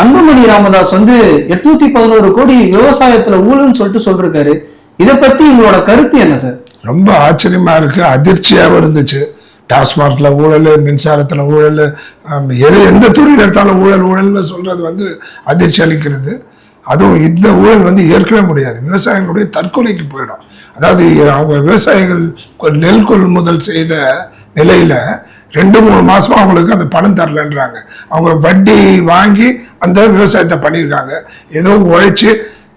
அன்புமணி ராமதாஸ் வந்து எட்நூத்தி பதினோரு கோடி விவசாயத்துல ஊழல்னு சொல்லிட்டு சொல்றாரு. இதை பத்தி உங்களோட கருத்து என்ன சார்? ரொம்ப ஆச்சரியமா இருக்கு. அதிர்ச்சியாகவும் இருந்துச்சு. டாஸ்மார்க்ல ஊழல் மின்சாரத்துல ஊழல் எது எந்த துறையில் எடுத்தாலும் ஊழல் ஊழல்னு சொல்றது வந்து அதிர்ச்சி அளிக்கிறது. அதுவும் இந்த ஊழல் வந்து ஏற்கவே முடியாது. விவசாயிகளுடைய தற்கொலைக்கு போயிடும். அதாவது அவங்க விவசாயிகள் நெல் கொள்முதல் செய்த நிலையில ரெண்டு மூணு மாசமா அவங்களுக்கு அந்த பணம் தரலன்றாங்க. அவங்க வட்டி வாங்கி அந்த விவசாயத்தை பண்ணியிருக்காங்க. ஏதோ உழைச்சி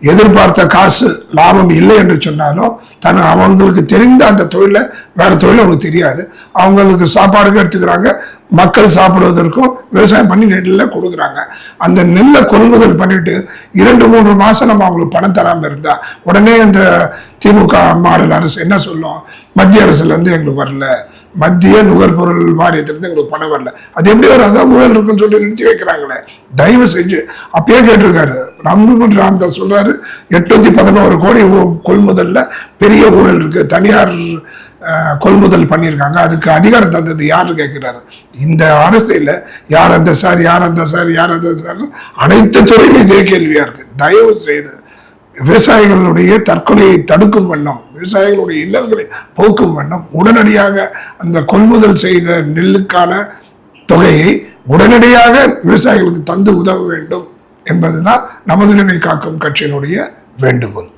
எதிர்பார்த்த காசு லாபம் இல்லை என்று சொன்னாலும் தன் அவங்களுக்கு தெரிந்த அந்த தொழிலை வேற தொழில் அவங்களுக்கு தெரியாது. அவங்களுக்கு சாப்பாடுக்கு எடுத்துக்கிறாங்க. மக்கள் சாப்பிடுவதற்கும் விவசாயம் பண்ணி நெல்லில் கொடுக்குறாங்க. அந்த நெல்லை கொள்முதல் பண்ணிட்டு இரண்டு மூன்று மாசம் நம்ம அவங்களுக்கு பணம் தராமல் இருந்தா உடனே அந்த திமுக மாடல் அரசு என்ன சொல்லும்? மத்திய அரசுல இருந்து எங்களுக்கு வரல. மத்திய நுகர்பொருள் வாரியத்திலிருந்து எங்களுக்கு பணம் வரல. அது எப்படி வரும் அதான் ஊழல் இருக்குன்னு சொல்லிட்டு நிறுத்தி வைக்கிறாங்களே. தயவு செஞ்சு அப்பயே கேட்டிருக்காரு. ராமகுமன் ராம்தாஸ் சொல்றாரு எட்நூத்தி பதினோரு கோடி கொள்முதல்ல பெரிய ஊழல் இருக்கு. தனியார் கொள்முதல் பண்ணியிருக்காங்க. அதுக்கு அதிகாரம் தந்தது யார் கேட்கிறாரு. இந்த அரசியலில் யார் அந்த சார் யார் அந்த சார் யார் அந்த சார் அனைத்து துறையிலும் இதே கேள்வியாக இருக்குது தயவு செய்து விவசாயிகளுடைய தற்கொலையை தடுக்கும் வண்ணம் விவசாயிகளுடைய இல்லங்களை போக்கும் வண்ணம் உடனடியாக அந்த கொள்முதல் செய்த நெல்லுக்கான தொகையை உடனடியாக விவசாயிகளுக்கு தந்து உதவ வேண்டும் என்பதுதான் நமது நிலை காக்கும் கட்சியினுடைய வேண்டுகோள்.